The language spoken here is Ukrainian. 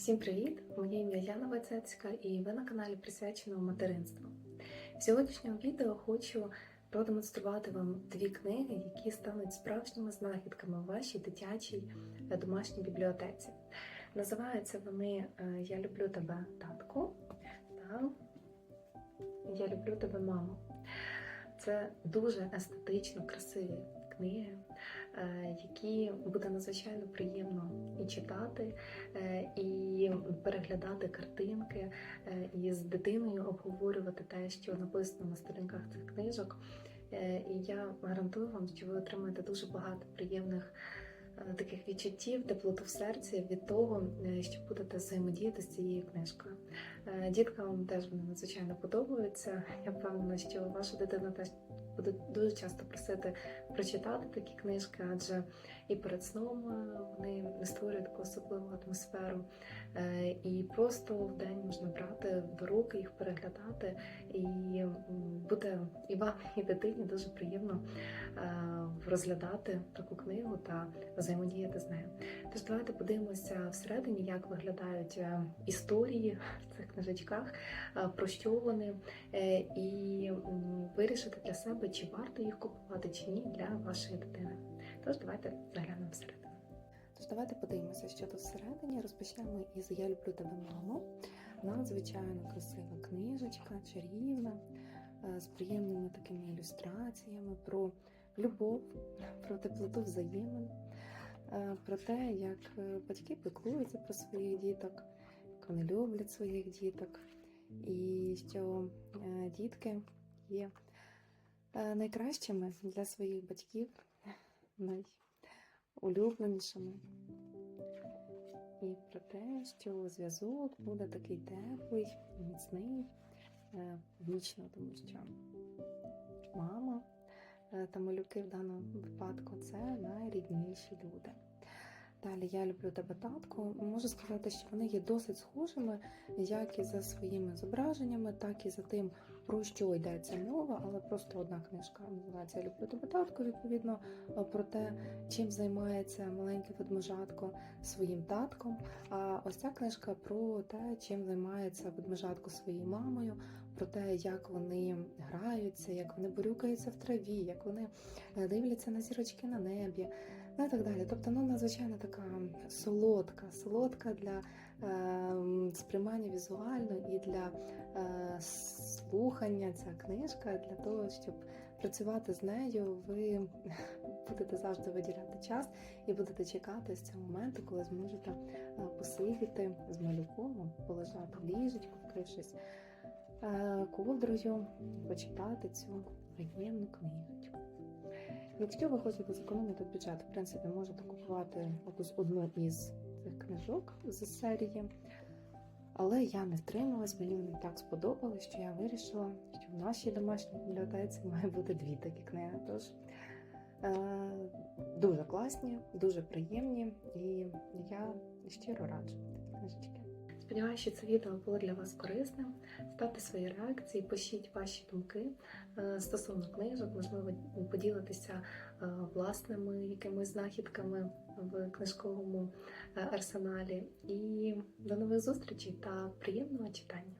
Всім привіт! Моє ім'я Яна Вацецька і ви на каналі присвяченому материнству. В сьогоднішньому відео хочу продемонструвати вам дві книги, які стануть справжніми знахідками в вашій дитячій е, домашній бібліотеці. Називаються вони е, Я люблю тебе, татку та Я люблю тебе, мамо. Це дуже естетично красиві книги, е, які буде надзвичайно приємно і читати, е, і переглядати картинки, е, і з дитиною обговорювати те, що написано на сторінках цих книжок. І я гарантую вам, що ви отримаєте дуже багато приємних. Е, Таких відчуттів, теплоту в серці від того, е, що будете взаємодіяти з цією книжкою. Е, Діткам теж вони надзвичайно подобаються. Я впевнена, що ваша дитина теж буде дуже часто просити прочитати такі книжки, адже і перед сном вони створюють таку особливу атмосферу. І просто в день можна брати до руки їх переглядати, і буде і вам, і дитині дуже приємно розглядати таку книгу та взаємодіяти з нею. Тож давайте подивимося всередині, як виглядають е, історії в цих книжечках, е, про що вони, е, і вирішити для себе, чи варто їх купувати чи ні для вашої дитини. Тож давайте заглянемо всередину. Тож давайте подивимося, що тут всередині. Розпочнемо із Я люблю тебе, мамо. Надзвичайно красива книжечка, чарівна, з приємними такими ілюстраціями про любов, про теплоту взаємин, е, про те, як е, батьки піклуються про своїх діток, як вони люблять своїх діток, і що е, дітки є найкращими для своїх батьків, найулюбленішими. І про те, що зв'язок буде такий теплий, міцний, вічно, тому що мама та малюки в даному випадку це найрідніші люди. Далі я люблю тебе, татку. Можу сказати, що вони є досить схожими, як і за своїми зображеннями, так і за тим, про що йдеться мова, але просто одна книжка називається Я люблю тебе, татку, відповідно, е, про те, чим займається маленьке ведмежатко своїм татком. А ось ця книжка про те, чим займається ведмежатко своєю мамою, про те, як вони граються, як вони борюкаються в траві, як вони е, дивляться на зірочки на небі, ну і так далі. Тобто, ну надзвичайно така солодка, солодка для е, сприймання візуально і для е, слухання ця книжка для того, щоб працювати з нею, ви будете завжди виділяти час і будете чекати з цього моменту, коли зможете е, посидіти з малюком, полежати в ліжечку, вкрившись е, ковдрою, почитати цю приємну книжечку. Якщо ви хочете зекономити бюджет, в принципі, можете купувати якусь одну із цих книжок з серії. Але я не втрималась, мені вони так сподобались, що я вирішила, що в нашій домашній бібліотеці має бути дві такі книги. Тож е, дуже класні, дуже приємні, і я щиро раджу такі книжечки. Сподіваюся, що це відео було для вас корисним. Ставте свої реакції, пишіть ваші думки е, стосовно книжок, можливо, поділитися е, власними якимись знахідками в книжковому е, арсеналі. І до нових зустрічей та приємного читання!